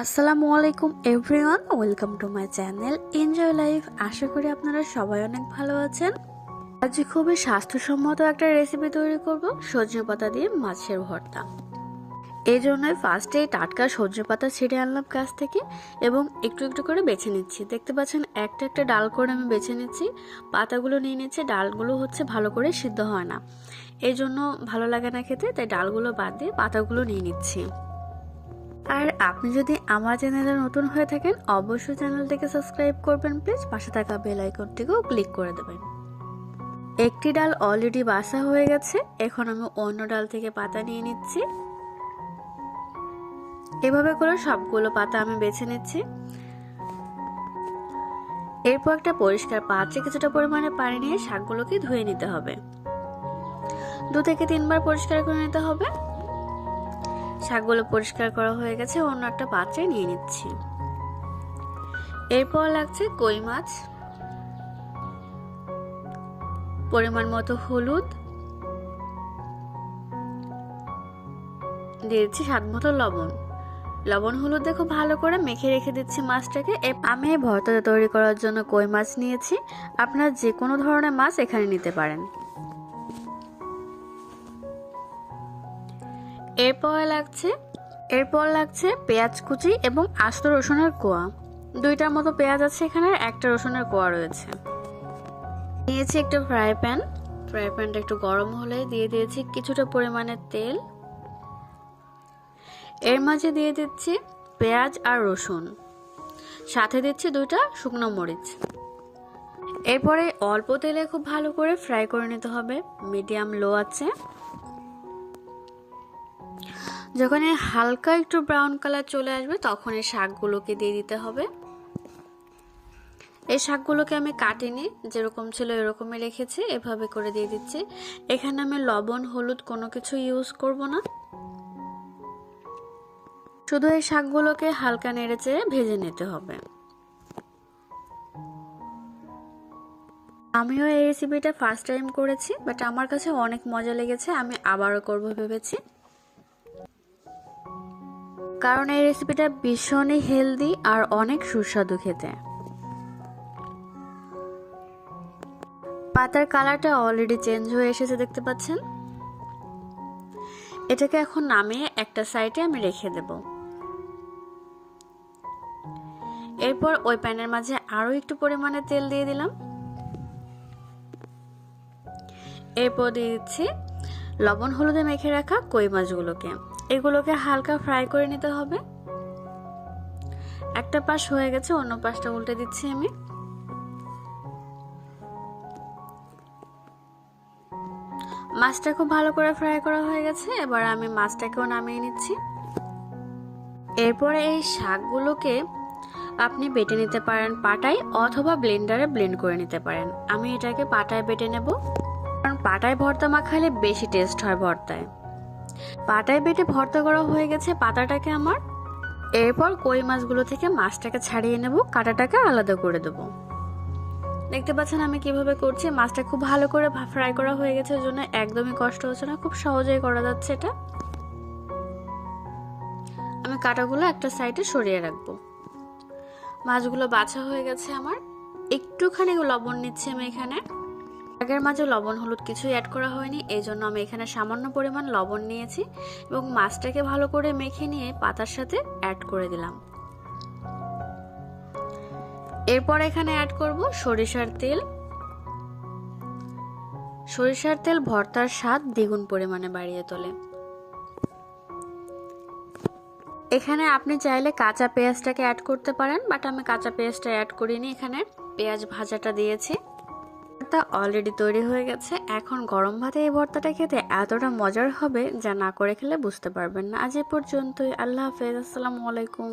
আসসালামু আলাইকুম everyone, welcome to my channel enjoy life. আশা করি আপনারা সবাই অনেক ভালো আছেন। আজ খুবই স্বাস্থ্যসম্মত একটা রেসিপি তৈরি করব, সজনে পাতা দিয়ে মাছের ভর্তা। এই জন্য ফার্স্টে টাটকা সজনে পাতা ছিঁড়ে আনলাম গাছ থেকে এবং একটু একটু করে বেছে নিচ্ছি। দেখতে পাচ্ছেন, একটা একটা ডাল করে আমি বেছে নিচ্ছি। পাতাগুলো নিয়ে নিচ্ছি, ডালগুলো হচ্ছে ভালো করে সিদ্ধ হয় না। এই জন্য ভালো লাগে না খেতে, তাই ডালগুলো বাদ দিয়ে পাতাগুলো নিয়ে নিচ্ছি। আর আপনি যদি আমার চ্যানেলে নতুন হয়ে থাকেন, অবশ্যই চ্যানেলটিকে সাবস্ক্রাইব করবেন, প্লিজ। পাশে থাকা বেল আইকনটিকেও ক্লিক করে দেবেন। একটি ডাল অলরেডি বাসা হয়ে গেছে। এখন আমি অন্য ডাল থেকে পাতা নিয়ে নিচ্ছি। এভাবে করে সবগুলো পাতা আমি বেছে নিচ্ছি। এরপর একটা পরিষ্কার পাত্রে কিছুটা পরিমাণে পানি নিয়ে শাকগুলোকে ধুয়ে নিতে হবে। দু থেকে তিনবার পরিষ্কার করে নিতে হবে। শাকগুলো পরিষ্কার করা হয়ে গেছে, অন্য একটা পাত্রে নিয়ে নিচ্ছি। এরপর লাগছে কই মাছ, পরিমাণ মতো হলুদ দিয়েছি স্বাদ মতো লবণ। লবণ হলুদ দেখো ভালো করে মেখে রেখে দিচ্ছি মাছটাকে। আমি ভর্তা তৈরি করার জন্য কই মাছ নিয়েছি। আপনার যে কোনো ধরনের মাছ এখানে নিতে পারেন। এরপর লাগছে এরপর লাগছে পেঁয়াজ কুচি এবং আস্ত রসুনের কোয়া। দুইটার মতো পেঁয়াজ আছে এখানে একটা রসুনের কোয়া রয়েছে। নিয়েছি একটা ফ্রাই প্যান। ফ্রাই প্যানটা একটু গরম হলে দিয়ে দিয়েছি কিছুটা পরিমাণের তেল। এর মাঝে দিয়ে দিচ্ছি পেঁয়াজ আর রসুন। সাথে দিচ্ছি দুইটা শুকনো মরিচ। এরপরে অল্প তেলে খুব ভালো করে ফ্রাই করে নিতে হবে। মিডিয়াম লো আছে। যখন এই হালকা একটু ব্রাউন কালার চলে আসবে, তখন এই শাকগুলোকে দিয়ে দিতে হবে। এই শাকগুলোকে আমি কাটিনি, যেরকম ছিল এরকমই রেখেছি, এভাবে করে দিয়ে দিচ্ছি। এখানে আমি লবণ, হলুদ কোনো কিছু ইউজ করব না। শুধু এই শাকগুলোকে হালকা নেড়ে চেড়ে ভেজে নিতে হবে। আমিও এই রেসিপিটা ফার্স্ট টাইম করেছি বাট আমার কাছে অনেক মজা লেগেছে, আমি আবারও করব ভেবেছি। কারণ এই রেসিপিটা ভীষণই হেলদি আর অনেক সুস্বাদু খেতে। পাতার কালারটা অলরেডি চেঞ্জ হয়ে এসেছে, দেখতে পাচ্ছেন? এটাকে এখন নামিয়ে একটা সাইডে আমি রেখে দেব। এরপর ওই প্যানের মাঝে আরও একটু পরিমাণে তেল দিয়ে দিলাম। এরপর দিয়ে দিচ্ছি লবণ, হলুদে মেখে রাখা কই মাছগুলোকে। এগুলোকে হালকা ফ্রাই করে নিতে হবে। একটা পাশ হয়ে গেছে, অন্য পাশটা উল্টে দিচ্ছি আমি। মাছটা খুব ভালো করে ফ্রাই করা হয়ে গেছে, এবার আমি মাছটাকেও নামিয়ে নিচ্ছি। এরপরে এই শাকগুলোকে আপনি বেটে নিতে পারেন পাটায় অথবা ব্লেন্ডারে ব্লেন্ড করে নিতে পারেন। আমি এটাকে পাটায় বেটে নেব। কারণ পাটায় ভর্তা মাখালে বেশি টেস্ট হয় ভর্তায়। পাটায় বেটে ভর্তা করা হয়ে গেছে পাতাটাকে আমার। এরপর কই মাছগুলো থেকে মাছটাকে ছাড়িয়ে নেব, কাটাটাকে আলাদা করে দেব। দেখতে পাচ্ছেন আমি কীভাবে করছি, মাছটা খুব ভালো করে ফ্রাই করা হয়ে গেছে জন্য একদমই কষ্ট হচ্ছে না, খুব সহজেই করা যাচ্ছে এটা। আমি কাটাগুলো একটা সাইডে সরিয়ে রাখব। মাছগুলো বাছা হয়ে গেছে আমার। একটুখানি লবণ নিচ্ছি আমি এখানে। আগের মাঝে লবণ, হলুদ কিছুই অ্যাড করা হয়নি। এই জন্য আমি এখানে সামান্য পরিমাণ লবণ নিয়েছি এবং মাছটাকে ভালো করে মেখে নিয়ে পাতার সাথে অ্যাড করে দিলাম। এরপর এখানে অ্যাড করব সরিষার তেল। সরিষার তেল ভর্তার স্বাদ দ্বিগুণ পরিমাণে বাড়িয়ে তোলে। এখানে আপনি চাইলে কাঁচা পেঁয়াজটাকে অ্যাড করতে পারেন বাট আমি কাঁচা পেঁয়াজটা অ্যাড করিনি। এখানে পেঁয়াজ ভাজাটা দিয়েছি। ভর্তা অলরেডি তৈরি হয়ে গেছে। এখন গরম ভাতে এই ভর্তাটা খেতে এতটা মজার হবে যা না করে খেলে বুঝতে পারবেন না। আজ এ পর্যন্তই। আল্লাহ হাফেজ। আসসালামু আলাইকুম।